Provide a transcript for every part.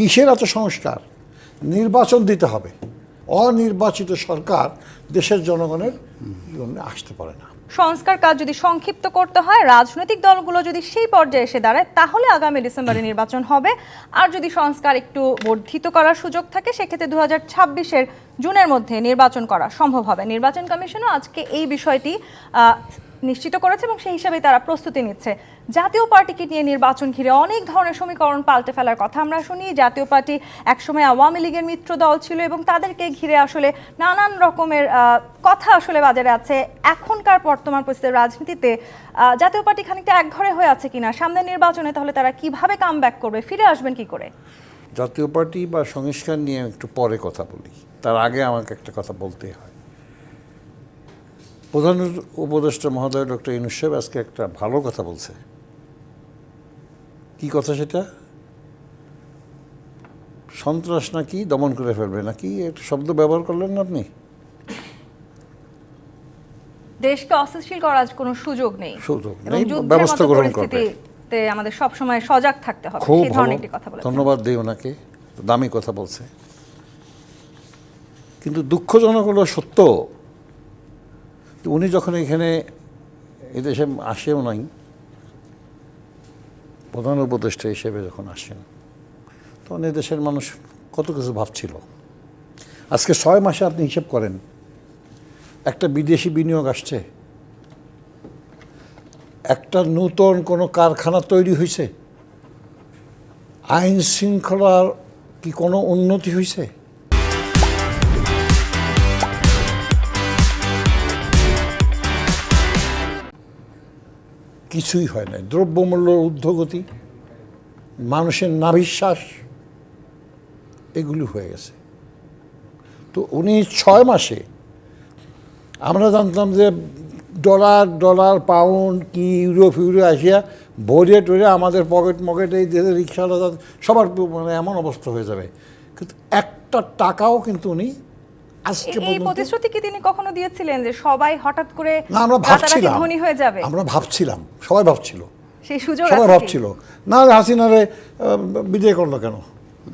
কিসের এত সংস্কার? নির্বাচন দিতে হবে। অনির্বাচিত সরকার দেশের জনগণের আসতে পারে না। সংস্কার কাজ যদি সংক্ষিপ্ত করতে হয়, রাজনৈতিক দলগুলো যদি সেই পর্যায়ে এসে দাঁড়ায়, তাহলে আগামী ডিসেম্বরে নির্বাচন হবে। আর যদি সংস্কার একটু বর্ধিত করার সুযোগ থাকে, সেক্ষেত্রে দু হাজার ছাব্বিশের জুনের মধ্যে নির্বাচন করা সম্ভব হবে। নির্বাচন কমিশনও আজকে এই বিষয়টি নিশ্চিত করেছে এবং সেই হিসাবে তারা প্রস্তুতি নিচ্ছে। জাতীয় পার্টিকে নিয়ে নির্বাচন ঘিরে অনেক ধরনের সমীকরণ পাল্টে ফেলার কথা আমরা শুনি। জাতীয় পার্টি একসময় আওয়ামী লীগের মিত্র দল ছিল এবং তাদেরকে ঘিরে আসলে নানান রকমের কথা আসলে বাজারে আছে। এখনকার বর্তমান পরিস্থিতির রাজনীতিতে জাতীয় পার্টি খানিকটা একঘরে হয়ে আছে কিনা, সামনের নির্বাচনে তাহলে তারা কীভাবে কাম ব্যাক করবে, ফিরে আসবেন কি করে? জাতীয় পার্টি বা সংস্কার নিয়ে একটু পরে কথা বলি। তার আগে আমাকে একটা কথা বলতেই হয়। প্রধান উপদেষ্টা মহোদয় ডক্টর ইনুস সাহেব আজকে একটা ভালো কথা বলছে। কি কথা সেটা? সন্ত্রাস নাকি দমন করে ফেলবে নাকি? একটা শব্দ ব্যবহার করলেন না আপনি? দেশকে অস্থিতিশীল করার কোনো সুযোগ নেই। সুযোগ নেই, ব্যবস্থা গ্রহণ করবে। পরিস্থিতিতে আমাদের সবসময় সজাগ থাকতে হবে। খুব একটি কথা বলেছেন। ধন্যবাদ দিই ওনাকে। দামি কথা বলছে। কিন্তু দুঃখজনক হলো সত্য যে উনি যখন এখানে এদেশে আসেও নাই, প্রধান উপদেষ্টা হিসেবে যখন আসেন, তখন এদেশের মানুষ কত কিছু ভাবছিল। আজকে ছয় মাসে আপনি হিসেব করেন, একটা বিদেশি বিনিয়োগ আসছে, একটা নূতন কোনো কারখানা তৈরি হয়েছে আইন শৃঙ্খলার কি কোনো উন্নতি হয়েছে কিছুই হয় নাই। দ্রব্যমূল্যর ঊর্ধ্বগতি, মানুষের নাভিশ্বাস এগুলি হয়ে গেছে। তো উনি ছয় মাসে আমরা জানতাম যে ডলার ডলার, পাউন্ড, কি, ইউরো, ফিউরো, আসিয়া ভরে টরে আমাদের পকেট মকেট, এই দেশের রিক্সাওয়ালা, সবার মানে এমন অবস্থা হয়ে যাবে। কিন্তু একটা টাকাও কিন্তু উনি আজকে এই প্রতিশ্রুতি কি তিনি কখনো দিয়েছিলেন যে সবাই হঠাৎ করে না আমরা ভাবছিলাম। ধনী হয়ে যাবে? আমরা ভাবছিলাম সবাই ভাবছিল। সেই সুযোগ সবাই ভাবছিল। না হাসিনারে বিদায় করল কেন?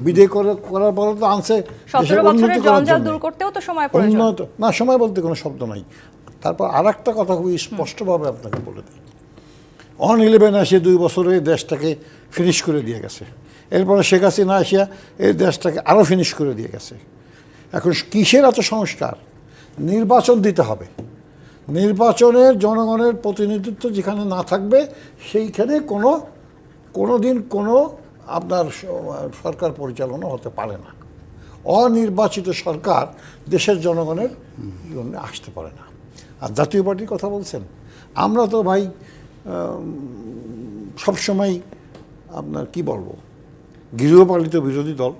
বিদায় করার পরে তো আনছে দূর করতেও তো সময় প্রয়োজন। না সময় বলতে কোনো শব্দ নাই। তারপর আর একটা কথা খুবই স্পষ্টভাবে আপনাকে বলে দিই। অন ইলেভেন আসে দুই বছরে এই দেশটাকে ফিনিশ করে দিয়ে গেছে। এরপরে শেখ হাসিনা আসিয়া এই দেশটাকে আরও ফিনিশ করে দিয়ে গেছে। এখন কিসের এত সংস্কার? নির্বাচন দিতে হবে। নির্বাচনের জনগণের প্রতিনিধিত্ব যেখানে না থাকবে, সেইখানে কোনো কোনো দিন কোনো আপনার সরকার পরিচালনা হতে পারে না। অনির্বাচিত সরকার দেশের জনগণের জন্য আসতে পারে না। আর জাতীয় পার্টির কথা বলছেন? আমরা তো ভাই সবসময় আপনার কি বলব? গৃহপালিত বিরোধী দল।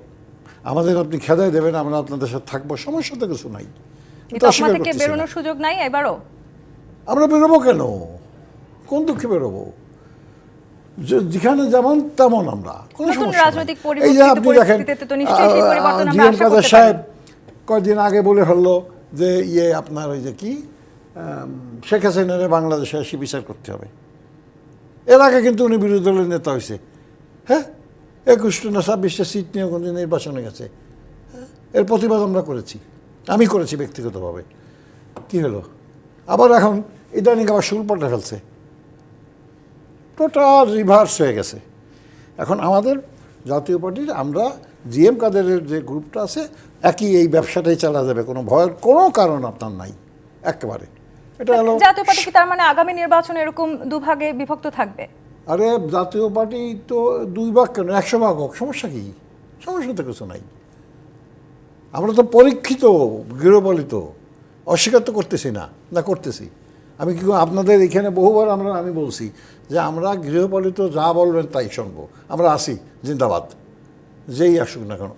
আমাদের আপনি খেদায় দেবেন আমরা আপনাদের সাথে থাকব সমস্যা তো কিছু নাই। থেকে বেরোনোর সুযোগ নাই এবারও? আমরা বেরোবো কেন? কোন দুঃখে বেরোবো? যেখানে যেমন তেমন আমরা কোনো সমস্যা এই যে আপনি দেখেন জিএম কাদের সাহেব। কয়েকদিন আগে বলে ফেলল যে ইয়ে আপনার ওই যে কি শেখ হাসিনারে বাংলাদেশে এসে বিচার করতে হবে। এর আগে কিন্তু উনি বিরোধী দলের নেতা হয়েছে। হ্যাঁ? একুশটা না ছাব্বিশটা সিট নিয়ে কোনো নির্বাচনে গেছে? এর প্রতিবাদ আমরা করেছি। আমি করেছি ব্যক্তিগতভাবে। কী হলো? আবার এখন ইদানিং আবার শুরু পাল্টে ফেলছে। টোটাল রিভার্স হয়ে গেছে। এখন আমাদের জাতীয় পার্টির আমরা জিএম কাদেরের যে গ্রুপটা আছে একই এই ব্যবসাটাই চালা যাবে। কোনো ভয়ের কোনো কারণ আপনার নাই। একেবারে। এটা হলো জাতীয় পার্টি কি তার মানে আগামী নির্বাচন এরকম দুভাগে বিভক্ত থাকবে? আরে জাতীয় পার্টি তো দুই ভাগ কেন? একশো ভাগ হোক, সমস্যা কি? সমস্যা তো কিছু নাই। আমরা তো পরীক্ষিত, গৃহপালিত, অস্বীকার তো করতেছি না না করতেছি। আমি কি আপনাদের এখানে বহুবার আমরা, আমি বলছি যে আমরা গৃহপালিত যা বলবেন তাই শুনব। আমরা আসি, জিন্দাবাদ। যেই আসুক না কেন।